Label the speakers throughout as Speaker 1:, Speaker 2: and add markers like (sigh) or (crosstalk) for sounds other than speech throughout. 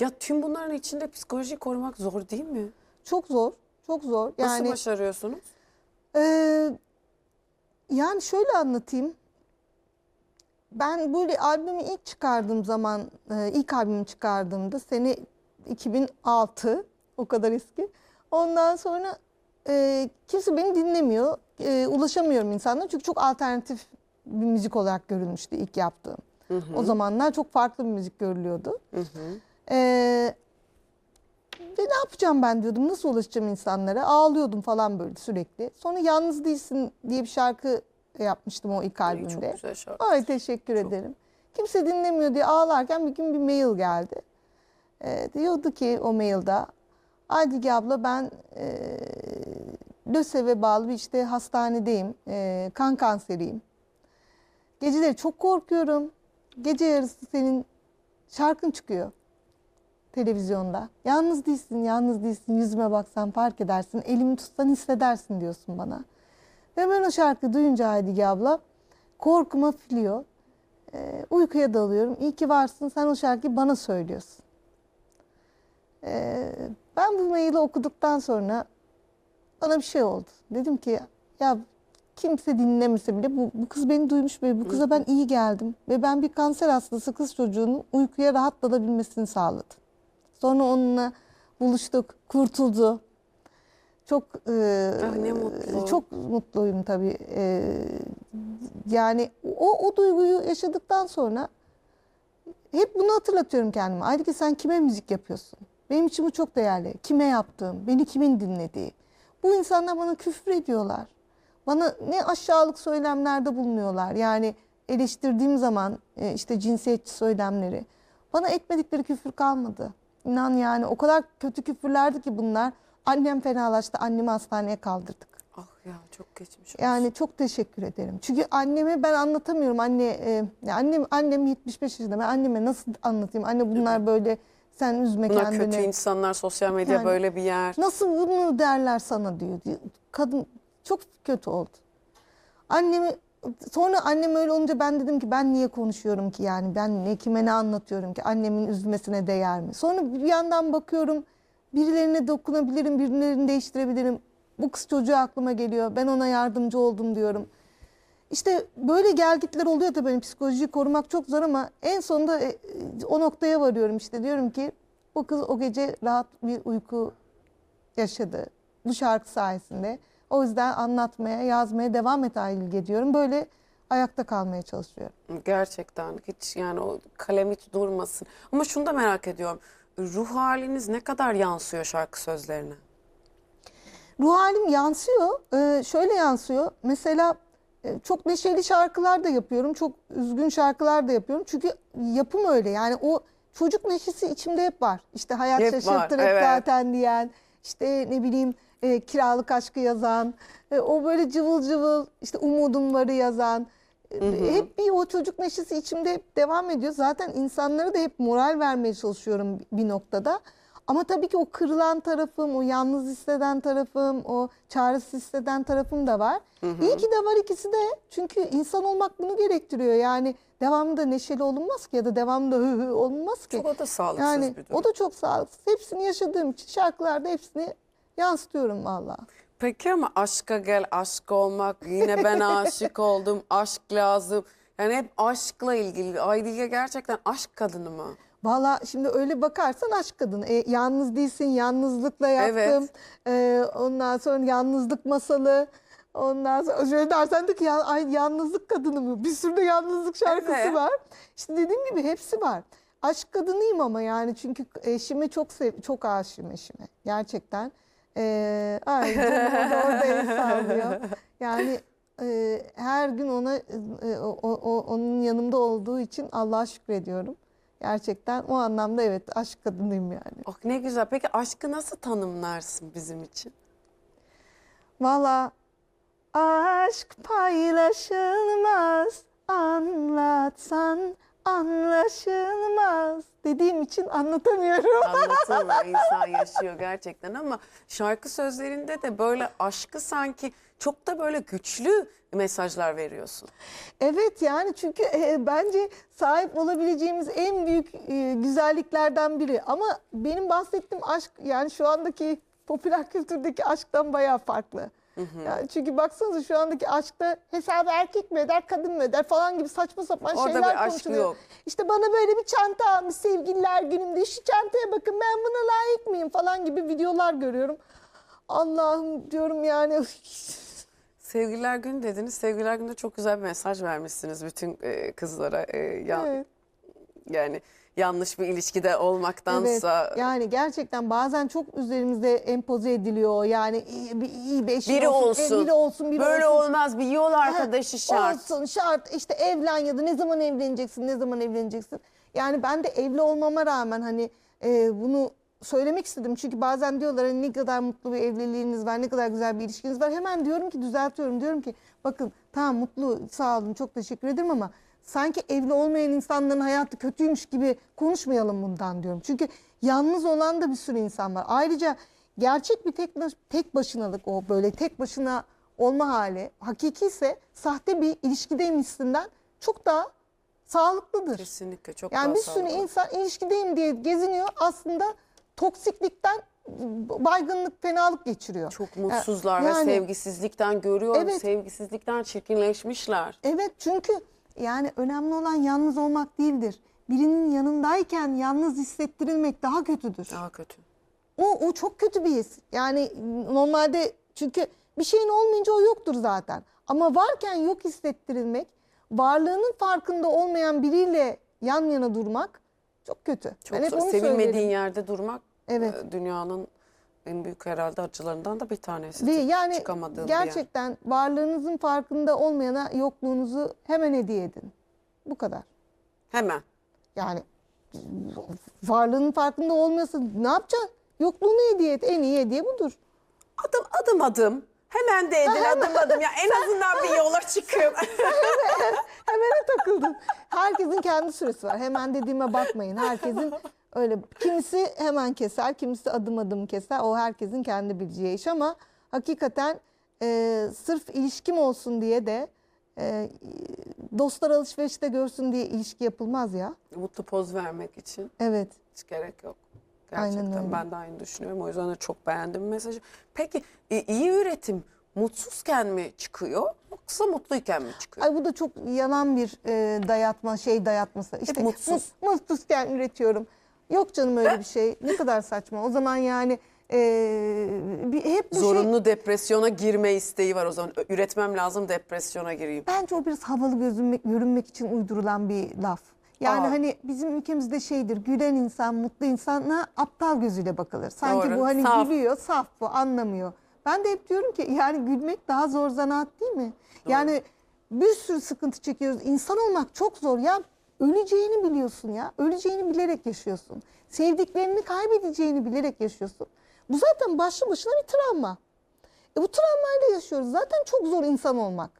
Speaker 1: Ya tüm bunların içinde psikolojiyi korumak zor değil mi?
Speaker 2: Çok zor. Çok zor.
Speaker 1: Nasıl
Speaker 2: Yani
Speaker 1: başarıyorsunuz?
Speaker 2: Ee, yani şöyle anlatayım. Ben böyle albümü ilk çıkardığım zaman, e, ilk albümü çıkardığımda sene 2006, o kadar eski. Ondan sonra e, kimse beni dinlemiyor, e, ulaşamıyorum insanlara çünkü çok alternatif bir müzik olarak görülmüştü ilk yaptığım. O zamanlar çok farklı bir müzik görülüyordu.
Speaker 1: Hı hı.
Speaker 2: Ee, ve ne yapacağım ben diyordum. Nasıl ulaşacağım insanlara? Ağlıyordum falan böyle sürekli. Sonra Yalnız Değilsin diye bir şarkı yapmıştım o ilk albümde.
Speaker 1: Çok güzel şarkı.
Speaker 2: Ay teşekkür ederim. Kimse dinlemiyor diye ağlarken bir gün bir mail geldi. Ee, diyordu ki o mailde Adige abla ben e, LÖSEV'e bağlı bir işte hastanedeyim. E, kan kanseriyim. Geceleri çok korkuyorum. Gece yarısı senin şarkın çıkıyor televizyonda. Yalnız değilsin, yalnız değilsin. Yüzüme baksan fark edersin. Elimi tutsan hissedersin diyorsun bana. Ve ben o şarkı duyunca Haydige abla korkuma filiyor. Ee, uykuya dalıyorum. İyi ki varsın. Sen o şarkıyı bana söylüyorsun. Ee, ben bu maili okuduktan sonra bana bir şey oldu. Dedim ki ya kimse dinlemese bile bu, bu kız beni duymuş ve bu kıza ben iyi geldim. Ve ben bir kanser hastası kız çocuğunun uykuya rahat dalabilmesini sağladım. Sonra onunla buluştuk, kurtuldu. Çok e,
Speaker 1: Ah, ne mutlu.
Speaker 2: çok mutluyum tabii. E, yani o o duyguyu yaşadıktan sonra hep bunu hatırlatıyorum kendime. Ayrıca sen kime müzik yapıyorsun? Benim için bu çok değerli. Kime yaptığım, beni kimin dinlediği. Bu insanlar bana küfür ediyorlar. Bana ne aşağılık söylemlerde bulunuyorlar. Yani eleştirdiğim zaman e, işte cinsiyetçi söylemleri. Bana etmedikleri küfür kalmadı. İnan yani o kadar kötü küfürlerdi ki bunlar. Annem fenalaştı. Annemi hastaneye kaldırdık.
Speaker 1: Ah ya çok geçmiş olsun.
Speaker 2: Yani çok teşekkür ederim. Çünkü anneme ben anlatamıyorum. Anne e, annem annem 75 yaşında. Ben anneme nasıl anlatayım? Anne bunlar böyle sen üzme
Speaker 1: Bunlar
Speaker 2: kendini.
Speaker 1: kötü insanlar, sosyal medya
Speaker 2: Yani-
Speaker 1: böyle bir yer.
Speaker 2: Nasıl bunu derler sana diyor. Kadın çok kötü oldu. Annemi sonra annem öyle olunca ben dedim ki ben niye konuşuyorum ki yani ben ne kime ne anlatıyorum ki annemin üzülmesine değer mi? Sonra bir yandan bakıyorum birilerine dokunabilirim, birilerini değiştirebilirim. Bu kız çocuğu aklıma geliyor. Ben ona yardımcı oldum diyorum. İşte böyle gelgitler oluyor tabii benim psikolojiyi korumak çok zor ama en sonunda e, o noktaya varıyorum işte diyorum ki bu kız o gece rahat bir uyku yaşadı bu şarkı sayesinde. O yüzden anlatmaya, yazmaya devam et Aylilge diyorum. Böyle ayakta kalmaya çalışıyorum.
Speaker 1: Gerçekten hiç yani o kalem hiç durmasın. Ama şunu da merak ediyorum. Ruh haliniz ne kadar yansıyor şarkı sözlerine?
Speaker 2: Ruh halim yansıyor. Ee, şöyle yansıyor. Mesela e, çok neşeli şarkılar da yapıyorum. Çok üzgün şarkılar da yapıyorum. Çünkü yapım öyle. Yani o çocuk neşesi içimde hep var. İşte hayat
Speaker 1: Hep var,
Speaker 2: şaşırtır hep
Speaker 1: evet.
Speaker 2: zaten diyen. işte ne bileyim e, kiralık aşkı yazan. e, o böyle cıvıl cıvıl işte umudum varı yazan. E, Hep bir o çocuk neşesi içimde hep devam ediyor. Zaten insanlara da hep moral vermeye çalışıyorum bir noktada. Ama tabii ki o kırılan tarafım, o yalnız hisseden tarafım, o çaresiz hisseden tarafım da var. İyi ki de var ikisi de. Çünkü insan olmak bunu gerektiriyor. Yani devamlı neşeli olunmaz ki ya da devamlı hı hı olunmaz ki.
Speaker 1: Çok o da sağlıksız
Speaker 2: Yani
Speaker 1: bir durum.
Speaker 2: o da çok sağlıksız. Hepsini yaşadığım için şarkılarda hepsini yansıtıyorum valla.
Speaker 1: Peki ama aşka gel, aşk olmak, yine ben aşık (laughs) oldum, aşk lazım. Yani hep aşkla ilgili. Aydilge gerçekten aşk kadını mı?
Speaker 2: Valla şimdi öyle bakarsan aşk kadını. E, yalnız değilsin, yalnızlıkla yaptım. E, ondan sonra yalnızlık masalı. Ondan sonra şöyle dersen de ki ya, ay, yalnızlık kadını mı? Bir sürü de yalnızlık şarkısı
Speaker 1: Evet.
Speaker 2: var. İşte dediğim gibi hepsi var. Aşk kadınıyım ama yani çünkü eşimi çok sev çok aşığım eşime. Gerçekten. E, ay canım o da orada el sallıyor. Yani e, her gün ona e, o, o- onun yanımda olduğu için Allah'a şükrediyorum. Gerçekten o anlamda evet aşk kadınıyım yani.
Speaker 1: Oh ne güzel. Peki aşkı nasıl tanımlarsın bizim için?
Speaker 2: Valla aşk paylaşılmaz anlatsan anlaşılmaz dediğim için anlatamıyorum.
Speaker 1: Anlatılmıyor (laughs) insan yaşıyor gerçekten ama şarkı sözlerinde de böyle aşkı sanki çok da böyle güçlü mesajlar veriyorsun.
Speaker 2: Evet yani çünkü e, bence sahip olabileceğimiz en büyük e, güzelliklerden biri. Ama benim bahsettiğim aşk yani şu andaki popüler kültürdeki aşktan bayağı farklı. Yani çünkü baksanıza şu andaki aşkta hesabı erkek mi eder, kadın mı eder falan gibi saçma sapan
Speaker 1: Orada
Speaker 2: şeyler
Speaker 1: bir aşk
Speaker 2: konuşuluyor.
Speaker 1: yok.
Speaker 2: İşte bana böyle bir çanta almış sevgililer günümde. Şu çantaya bakın ben buna layık mıyım falan gibi videolar görüyorum. Allah'ım diyorum yani (laughs)
Speaker 1: Sevgililer günü dediniz. Sevgililer gününde çok güzel bir mesaj vermişsiniz bütün e, kızlara. E, ya-
Speaker 2: Evet.
Speaker 1: Yani yanlış bir ilişkide olmaktansa
Speaker 2: Evet, yani gerçekten bazen çok üzerimizde empoze ediliyor. Yani iyi bir, iyi bir eşin
Speaker 1: biri
Speaker 2: olsun,
Speaker 1: olsun.
Speaker 2: e, biri olsun, biri
Speaker 1: Böyle
Speaker 2: olsun.
Speaker 1: olmaz bir yol arkadaşı
Speaker 2: Ha,
Speaker 1: şart.
Speaker 2: Olsun şart işte evlen ya da ne zaman evleneceksin ne zaman evleneceksin. Yani ben de evli olmama rağmen hani e, bunu söylemek istedim. Çünkü bazen diyorlar hani ne kadar mutlu bir evliliğiniz var ne kadar güzel bir ilişkiniz var. Hemen diyorum ki düzeltiyorum diyorum ki bakın tamam mutlu sağ olun çok teşekkür ederim ama sanki evli olmayan insanların hayatı kötüymüş gibi konuşmayalım bundan diyorum. Çünkü yalnız olan da bir sürü insan var. Ayrıca gerçek bir tek, tek başınalık o böyle tek başına olma hali hakiki ise sahte bir ilişkideymişsinden çok daha sağlıklıdır.
Speaker 1: Kesinlikle çok
Speaker 2: Yani
Speaker 1: daha
Speaker 2: bir sürü
Speaker 1: sağlıklı.
Speaker 2: insan ilişkideyim diye geziniyor aslında toksiklikten baygınlık, fenalık geçiriyor.
Speaker 1: Çok mutsuzlar
Speaker 2: Yani-
Speaker 1: ve sevgisizlikten görüyorum.
Speaker 2: Evet.
Speaker 1: Sevgisizlikten çirkinleşmişler.
Speaker 2: Evet çünkü yani önemli olan yalnız olmak değildir. Birinin yanındayken yalnız hissettirilmek daha kötüdür.
Speaker 1: Daha kötü.
Speaker 2: O, o çok kötü bir his. Yani normalde çünkü bir şeyin olmayınca o yoktur zaten. Ama varken yok hissettirilmek, varlığının farkında olmayan biriyle yan yana durmak çok kötü.
Speaker 1: Çok
Speaker 2: Ben hep
Speaker 1: zor.
Speaker 2: onu
Speaker 1: Sevilmediğin
Speaker 2: söylerim.
Speaker 1: yerde durmak
Speaker 2: Evet.
Speaker 1: e, dünyanın en büyük herhalde acılarından da bir tanesi.
Speaker 2: Değil. Yani
Speaker 1: bir yer.
Speaker 2: gerçekten varlığınızın farkında olmayana yokluğunuzu hemen hediye edin. Bu kadar.
Speaker 1: Hemen.
Speaker 2: Yani varlığının farkında olmuyorsa ne yapacaksın? Yokluğunu hediye et. En iyi hediye budur.
Speaker 1: Adım adım adım. Hemen de edin adım adım. Ya en azından bir yola çıkın.
Speaker 2: Hemen takıldım. Herkesin kendi süresi var. Hemen dediğime bakmayın. Herkesin öyle kimisi hemen keser, kimisi adım adım keser. O herkesin kendi bileceği iş ama hakikaten e, sırf ilişkim olsun diye de e, dostlar alışverişte görsün diye ilişki yapılmaz ya.
Speaker 1: Mutlu poz vermek için
Speaker 2: Evet.
Speaker 1: hiç gerek yok.
Speaker 2: Aynen
Speaker 1: Gerçekten
Speaker 2: öyle.
Speaker 1: ben de aynı düşünüyorum. O yüzden de çok beğendim mesajı. Peki e, iyi üretim mutsuzken mi çıkıyor yoksa mutluyken mi çıkıyor?
Speaker 2: Ay bu da çok yalan bir e, dayatma, şey dayatması. İşte
Speaker 1: mutsuz.
Speaker 2: mu- mutsuzken üretiyorum. Yok canım öyle bir şey. Ne kadar saçma. O zaman yani e, bir, hep bu şey
Speaker 1: Zorunlu depresyona girme isteği var o zaman. Ö- Üretmem lazım depresyona gireyim.
Speaker 2: Bence o biraz havalı gözünmek, görünmek için uydurulan bir laf. Yani
Speaker 1: Aa.
Speaker 2: hani bizim ülkemizde şeydir, gülen insan, mutlu insana aptal gözüyle bakılır. Sanki
Speaker 1: Doğru,
Speaker 2: bu hani
Speaker 1: saf.
Speaker 2: gülüyor, saf bu, anlamıyor. Ben de hep diyorum ki yani gülmek daha zor zanaat değil mi? Yani bir sürü sıkıntı çekiyoruz. İnsan olmak çok zor ya. Öleceğini biliyorsun ya. Öleceğini bilerek yaşıyorsun. Sevdiklerini kaybedeceğini bilerek yaşıyorsun. Bu zaten başlı başına bir travma. E bu travmayla yaşıyoruz. Zaten çok zor insan olmak.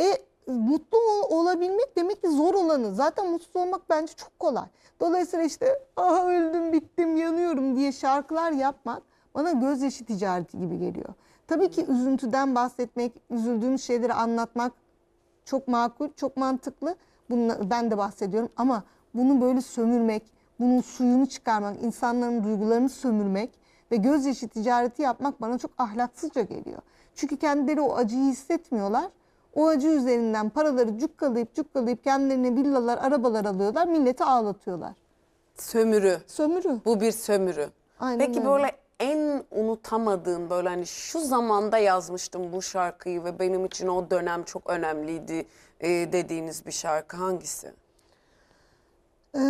Speaker 2: E mutlu ol- olabilmek demek ki zor olanı. Zaten mutsuz olmak bence çok kolay. Dolayısıyla işte ah öldüm bittim yanıyorum diye şarkılar yapmak bana gözyaşı ticareti gibi geliyor. Tabii ki üzüntüden bahsetmek, üzüldüğümüz şeyleri anlatmak çok makul, çok mantıklı. Bununla, ben de bahsediyorum ama bunu böyle sömürmek, bunun suyunu çıkarmak, insanların duygularını sömürmek ve gözyaşı ticareti yapmak bana çok ahlaksızca geliyor. Çünkü kendileri o acıyı hissetmiyorlar. O acı üzerinden paraları cukkalayıp cukkalayıp kendilerine villalar, arabalar alıyorlar, milleti ağlatıyorlar.
Speaker 1: Sömürü.
Speaker 2: Sömürü.
Speaker 1: Bu bir sömürü.
Speaker 2: Aynen
Speaker 1: Peki
Speaker 2: öyle.
Speaker 1: böyle en unutamadığın böyle hani şu zamanda yazmıştım bu şarkıyı ve benim için o dönem çok önemliydi e, dediğiniz bir şarkı hangisi?
Speaker 2: Ee,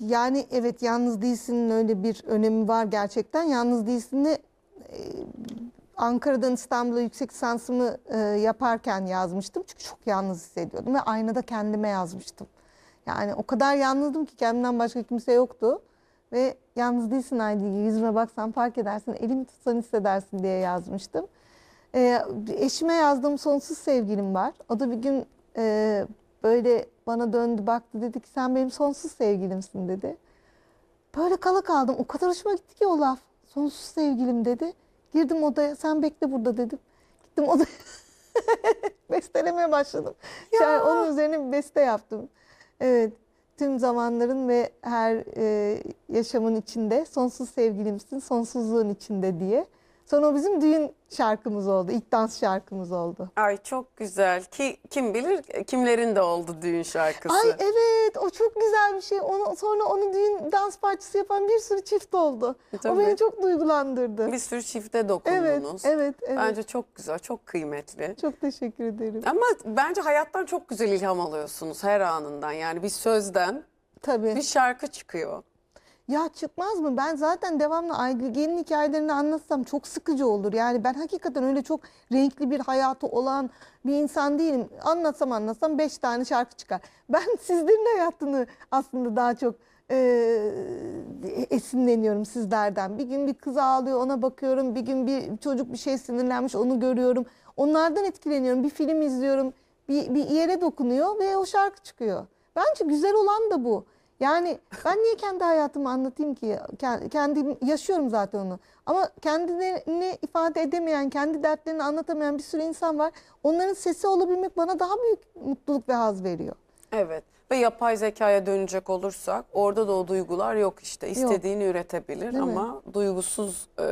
Speaker 2: yani evet yalnız değilsinin öyle bir önemi var gerçekten. Yalnız değilsini e, Ankara'dan İstanbul'a yüksek lisansımı e, yaparken yazmıştım. Çünkü çok yalnız hissediyordum ve aynada kendime yazmıştım. Yani o kadar yalnızdım ki kendimden başka kimse yoktu. Ve yalnız değilsin Haydi yüzüme baksan fark edersin, elimi tutsan hissedersin diye yazmıştım. Ee, eşime yazdığım sonsuz sevgilim var. O da bir gün e, böyle bana döndü baktı dedi ki sen benim sonsuz sevgilimsin dedi. Böyle kala kaldım. O kadar hoşuma gitti ki o laf. Sonsuz sevgilim dedi. Girdim odaya sen bekle burada dedim. Gittim odaya (laughs) bestelemeye başladım. Yani onun üzerine bir beste yaptım. Evet. Tüm zamanların ve her e, yaşamın içinde sonsuz sevgilimsin, sonsuzluğun içinde diye. Sonra o bizim düğün şarkımız oldu. ilk dans şarkımız oldu.
Speaker 1: Ay çok güzel ki kim bilir kimlerin de oldu düğün şarkısı.
Speaker 2: Ay evet o çok güzel bir şey. Onu, sonra onu düğün dans parçası yapan bir sürü çift oldu. O
Speaker 1: Tabii.
Speaker 2: beni çok duygulandırdı.
Speaker 1: Bir sürü çifte
Speaker 2: Evet,
Speaker 1: dokundunuz.
Speaker 2: evet, evet.
Speaker 1: Bence çok güzel, çok kıymetli.
Speaker 2: Çok teşekkür ederim.
Speaker 1: Ama bence hayattan çok güzel ilham alıyorsunuz her anından. Yani bir sözden
Speaker 2: Tabii.
Speaker 1: bir şarkı çıkıyor.
Speaker 2: Ya çıkmaz mı? Ben zaten devamlı Aygül Gelin hikayelerini anlatsam çok sıkıcı olur. Yani ben hakikaten öyle çok renkli bir hayatı olan bir insan değilim. Anlatsam anlatsam beş tane şarkı çıkar. (laughs) Ben sizlerin hayatını aslında daha çok e, esinleniyorum sizlerden. Bir gün bir kız ağlıyor ona bakıyorum. Bir gün bir çocuk bir şey sinirlenmiş onu görüyorum. Onlardan etkileniyorum. Bir film izliyorum. Bir, bir yere dokunuyor ve o şarkı çıkıyor. Bence güzel olan da bu. Yani ben niye kendi hayatımı anlatayım ki? Ke- Kendim yaşıyorum zaten onu. Ama kendilerini ifade edemeyen, kendi dertlerini anlatamayan bir sürü insan var. Onların sesi olabilmek bana daha büyük mutluluk ve haz veriyor.
Speaker 1: Evet. Ve yapay zekaya dönecek olursak orada da o duygular yok işte. İstediğini üretebilir
Speaker 2: Değil mi?
Speaker 1: ama duygusuz e,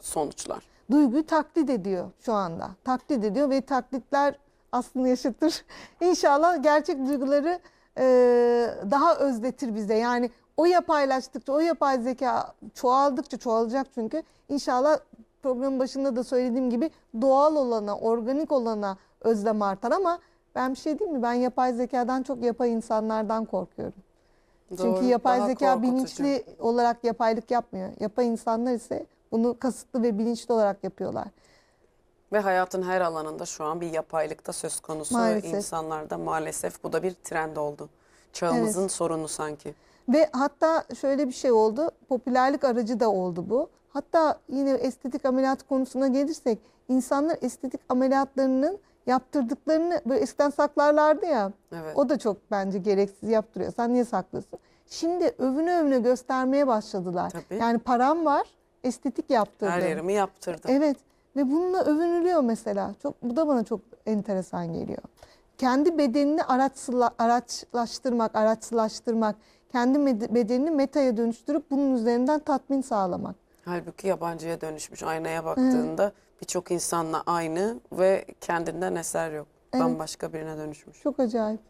Speaker 1: sonuçlar.
Speaker 2: Duyguyu taklit ediyor şu anda. Taklit ediyor ve taklitler aslında yaşatır. (laughs) İnşallah gerçek duyguları e, daha özletir bize. Yani o yapaylaştıkça, o yapay zeka çoğaldıkça çoğalacak çünkü. İnşallah programın başında da söylediğim gibi doğal olana, organik olana özlem artar ama ben bir şey diyeyim mi? Ben yapay zekadan çok yapay insanlardan korkuyorum. Çünkü
Speaker 1: Doğru,
Speaker 2: yapay
Speaker 1: daha
Speaker 2: zeka
Speaker 1: korkutucu.
Speaker 2: bilinçli olarak yapaylık yapmıyor. Yapay insanlar ise bunu kasıtlı ve bilinçli olarak yapıyorlar.
Speaker 1: Ve hayatın her alanında şu an bir yapaylıkta söz konusu.
Speaker 2: Maalesef.
Speaker 1: İnsanlarda maalesef bu da bir trend oldu. Çağımızın sorunu sanki.
Speaker 2: Ve hatta şöyle bir şey oldu. Popülerlik aracı da oldu bu. Hatta yine estetik ameliyat konusuna gelirsek insanlar estetik ameliyatlarının yaptırdıklarını böyle eskiden saklarlardı ya.
Speaker 1: Evet.
Speaker 2: O da çok bence gereksiz yaptırıyor. Sen niye saklıyorsun? Şimdi övüne övüne göstermeye başladılar.
Speaker 1: Tabii.
Speaker 2: Yani param var, estetik yaptırdım.
Speaker 1: Her yerimi yaptırdım.
Speaker 2: Evet ve bununla övünülüyor mesela. Çok bu da bana çok enteresan geliyor. Kendi bedenini araçsıla, araçlaştırmak, araçsılaştırmak, kendi bedenini metaya dönüştürüp bunun üzerinden tatmin sağlamak.
Speaker 1: Halbuki yabancıya dönüşmüş. Aynaya baktığında birçok insanla aynı ve kendinden eser yok. Bambaşka birine dönüşmüş.
Speaker 2: Çok acayip.